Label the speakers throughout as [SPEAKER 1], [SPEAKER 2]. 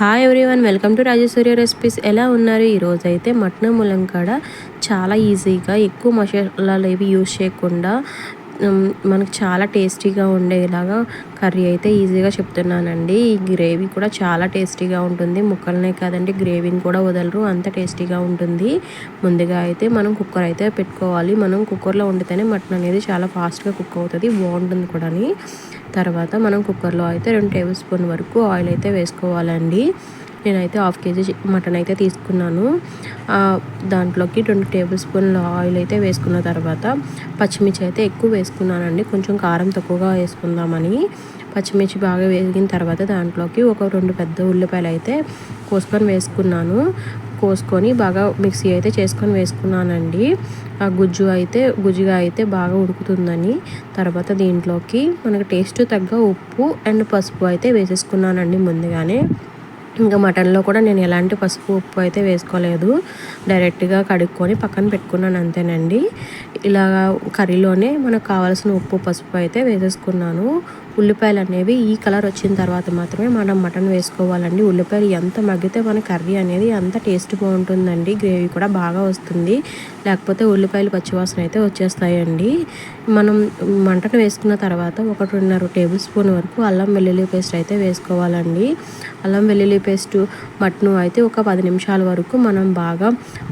[SPEAKER 1] Hi everyone welcome to Rajeshwari recipes ఎలా ఉన్నారు? ఈరోజు అయితే మటన్ ములంకాడ చాలా ఈజీగా ఎక్కువ మసాలాలు ఏవి యూజ్ చేయకుండా మనకు చాలా టేస్టీగా ఉండేలాగా కర్రీ అయితే ఈజీగా చెప్తున్నానండి. ఈ గ్రేవీ కూడా చాలా టేస్టీగా ఉంటుంది. ముక్కలనే కాదండి గ్రేవీని కూడా వదలరు. అంత టేస్టీగా ఉంటుంది. ముందుగా అయితే మనం కుక్కర్ అయితే పెట్టుకోవాలి. మనం కుక్కర్లో వండితేనే మటన్ అనేది చాలా ఫాస్ట్గా కుక్ అవుతుంది బాగుంటుంది కూడా తర్వాత మనం కుక్కర్లో అయితే రెండు టేబుల్ స్పూన్ వరకు ఆయిల్ అయితే వేసుకోవాలండి. నేనైతే హాఫ్ కేజీ మటన్ అయితే తీసుకున్నాను. దాంట్లోకి రెండు టేబుల్ స్పూన్ల ఆయిల్ అయితే వేసుకున్న తర్వాత పచ్చిమిర్చి అయితే ఎక్కువ వేసుకున్నానండి. కొంచెం కారం తక్కువగా వేసుకుందామని. పచ్చిమిర్చి బాగా వేగిన తర్వాత దాంట్లోకి ఒక రెండు పెద్ద ఉల్లిపాయలు అయితే కోసుకొని వేసుకున్నాను. కోసుకొని బాగా మిక్సీ అయితే చేసుకొని వేసుకున్నానండి. ఆ గుజ్జు అయితే గుజ్జుగా అయితే బాగా ఉడుకుతుందని. తర్వాత దీంట్లోకి మనకు టేస్ట్ తగ్గ ఉప్పు అండ్ పసుపు అయితే వేసేసుకున్నానండి ముందుగానే. ఇంకా మటన్లో కూడా నేను ఎలాంటి పసుపు ఉప్పు అయితే వేసుకోలేదు. డైరెక్ట్గా కడుక్కొని పక్కన పెట్టుకున్నాను అంతేనండి. ఇలా కర్రీలోనే మనకు కావాల్సిన ఉప్పు పసుపు అయితే వేసేసుకున్నాను. ఉల్లిపాయలు అనేవి ఈ కలర్ వచ్చిన తర్వాత మాత్రమే మనం మటన్ వేసుకోవాలండి. ఉల్లిపాయలు ఎంత మగ్గితే మన కర్రీ అనేది అంత టేస్ట్ బాగుంటుందండి. గ్రేవీ కూడా బాగా వస్తుంది. లేకపోతే ఉల్లిపాయలు పచ్చివాసన అయితే వచ్చేస్తాయండి. మనం మంటను వేసుకున్న తర్వాత ఒకటిన్నర టేబుల్ స్పూన్ వరకు అల్లం వెల్లుల్లి పేస్ట్ అయితే వేసుకోవాలండి. అల్లం వెల్లుల్లి పేస్ట్ మటను అయితే ఒక పది నిమిషాల వరకు మనం బాగా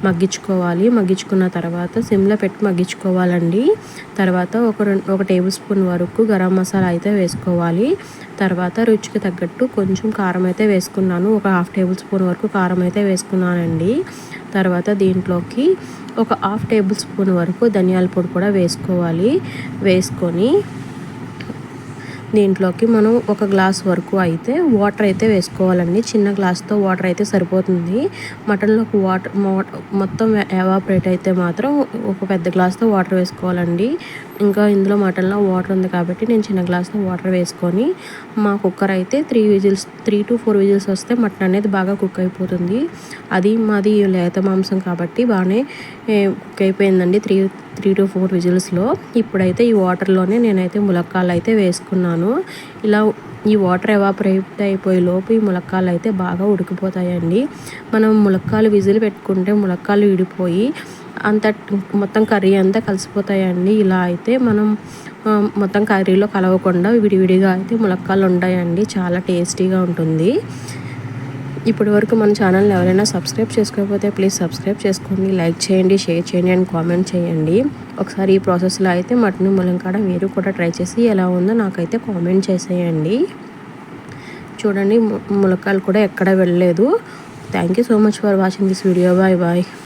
[SPEAKER 1] మగ్గించుకోవాలి. మగ్గించుకున్న తర్వాత సిమ్లో పెట్టి మగ్గించుకోవాలండి. తర్వాత ఒక ఒక టేబుల్ స్పూన్ వరకు గరం మసాలా అయితే వేసుకోవాలి. వేసుకోవాలి. తర్వాత రుచికి తగ్గట్టు కొంచెం కారం అయితే వేసుకున్నాను. ఒక హాఫ్ టేబుల్ స్పూన్ వరకు కారం అయితే వేసుకున్నానండి. తర్వాత దీంట్లోకి ఒక హాఫ్ టేబుల్ స్పూన్ వరకు ధనియాల పొడి కూడా వేసుకోవాలి. వేసుకొని దీంట్లోకి మనం ఒక గ్లాస్ వరకు అయితే వాటర్ అయితే వేసుకోవాలండి. చిన్న గ్లాస్తో వాటర్ అయితే సరిపోతుంది. మటన్లోకి వాటర్ మొత్తం ఎవాపరేట్ అయితే మాత్రం ఒక పెద్ద గ్లాస్తో వాటర్ వేసుకోవాలండి. ఇంకా ఇందులో మటన్లో వాటర్ ఉంది కాబట్టి నేను చిన్న గ్లాస్లో వాటర్ వేసుకొని మా కుక్కర్ అయితే three whistles three to four whistles వస్తే మటన్ అనేది బాగా కుక్ అయిపోతుంది. అది మాది లేత మాంసం కాబట్టి బాగానే కుక్ అయిపోయిందండి త్రీ త్రీ టు ఫోర్ విజిల్స్లో. ఇప్పుడైతే ఈ వాటర్లోనే నేనైతే ములక్కాలు అయితే వేసుకున్నాను. ఇలా ఈ వాటర్ ఎవాపరేట్ అయిపోయే లోపు ఈ ములక్కాలు అయితే బాగా ఉడికిపోతాయండి. మనం ములక్కాలు విజిల్ పెట్టుకుంటే ములక్కాలు విడిపోయి అంత మొత్తం కర్రీ అంతా కలిసిపోతాయండి. ఇలా అయితే మనం మొత్తం కర్రీలో కలవకుండా విడివిడిగా అయితే ములక్కాలు ఉంటాయండి. చాలా టేస్టీగా ఉంటుంది. ఇప్పటి వరకు మన ఛానల్ని ఎవరైనా సబ్స్క్రైబ్ చేసుకోకపోతే ప్లీజ్ సబ్స్క్రైబ్ చేసుకోండి. లైక్ చేయండి షేర్ చేయండి అండ్ కామెంట్ చేయండి. ఒకసారి ఈ ప్రాసెస్లో అయితే మటన్ ములంకాడ మీరు కూడా ట్రై చేసి ఎలా ఉందో నాకైతే కామెంట్ చేసేయండి. చూడండి ములక్కాయలు కూడా ఎక్కడ వెళ్ళలేదు. Thank you so much for watching this video. Bye bye.